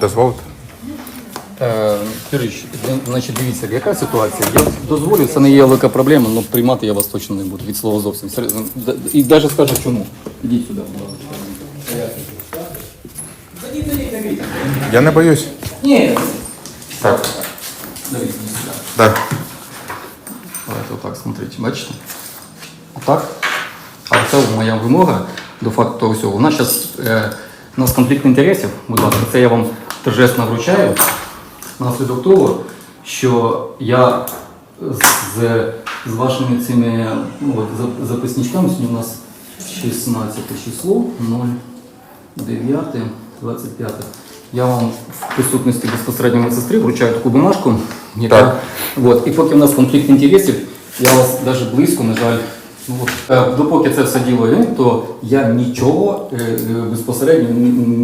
Дозволите? Юрійович, значить, дивіться, яка ситуація? Я дозволю, це не є велика проблема, але приймати я вас точно не буду. Від слова зовсім. Серйозно. Д- І навіть скажу чому. Ідіть сюди, будь ласка. Я не боюсь. Ні. Так. Дивіться, сюди. Да. Давайте отак, смотрите, бачите? Отак. А це моя вимога до факту того всього. У нас зараз е, у нас конфлікт інтересів, будь ласка, це я вам торжественно вручаю. Наслідок того, що я з, з вашими цими ну, от, записничками, сьогодні у нас 16 число, 09, 25. Я вам в присутності безпосередньо медсестри вручаю таку бумажку, яка Так. От, і поки в нас конфлікт інтересів, я вас навіть близько, на жаль, допоки це все діло є, то я нічого е, е, безпосередньо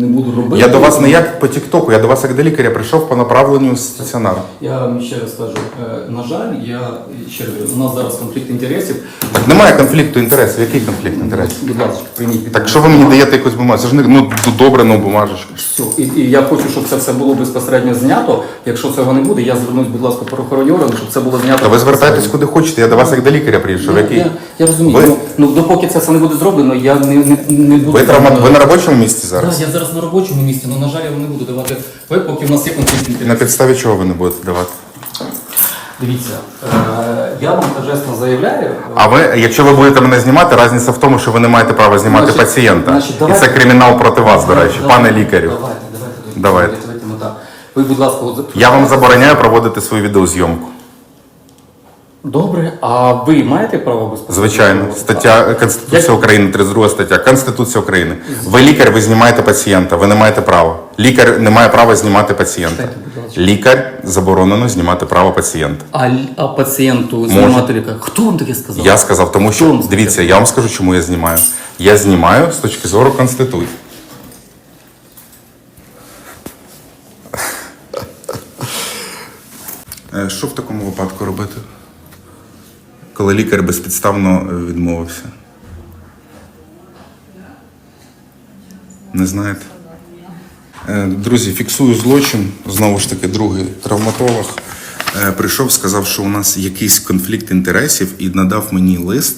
не, буду робити. Я до вас не як по Тіктоку, я до вас як до лікаря прийшов по направленню стаціонару. Я вам ще раз кажу, е, на жаль, я ще раз у нас зараз конфлікт інтересів. Немає конфлікту інтересів. Який конфлікт інтересів? Будь ласка, прийміть. Так що ви мені даєте якусь бумагу? Це ж не ну, добре, ну бумажечка. Все. І, і я хочу, щоб це все було безпосередньо знято. Якщо цього не буде, я звернусь, будь ласка, органи, щоб це було знято. Та ви звертайтесь куди хочете, я до вас як до лікаря прийшов. Я, Який? я, я розумію. Ви- Ну, ну допоки це все не буде зроблено, я не, не, не буду. Ви травма... ви на робочому місці зараз? Так, я зараз на робочому місці, але на жаль, я вам не буду давати ви, поки в нас є конфлікт На інтересів. підставі чого ви не будете давати? Дивіться, е, я вам торжественно заявляю. е, А ви, якщо ви будете мене знімати, різниця в тому, що ви не маєте права знімати Значить- пацієнта. значить, І давайте- це кримінал проти вас, до речі, давайте, пане лікарю. Давайте, давайте. Давайте. давайте ну, так. Ви, будь ласка, от... Я вам забороняю проводити свою відеозйомку. Добре, а ви маєте право безпосередньо? Звичайно, стаття Конституція Як- України, 32 стаття, Конституція України. Ви лікар, ви знімаєте пацієнта, ви не маєте права. Лікар не має права знімати пацієнта. Читайте, будь ласка. Лікар заборонено знімати право пацієнта. А, л- а пацієнту знімати лікар? Хто вам таке сказав? Я сказав, тому Хто вам що дивіться, я вам скажу, чому я знімаю. Я знімаю з точки зору Конституції. Е, Що в такому випадку робити? Коли лікар безпідставно е, відмовився? Не знаєте? Е, Друзі, фіксую злочин. Знову ж таки, другий травматолог е, прийшов, сказав, що у нас якийсь конфлікт інтересів і надав мені лист.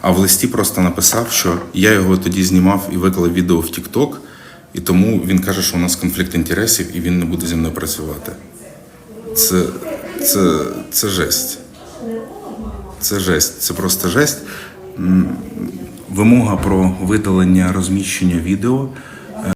А в листі просто написав, що я його тоді знімав і виклав відео в TikTok, і тому він каже, що у нас конфлікт інтересів і він не буде зі мною працювати. Це, це, це жесть. Це жесть. Це просто жесть. Вимога про видалення розміщення відео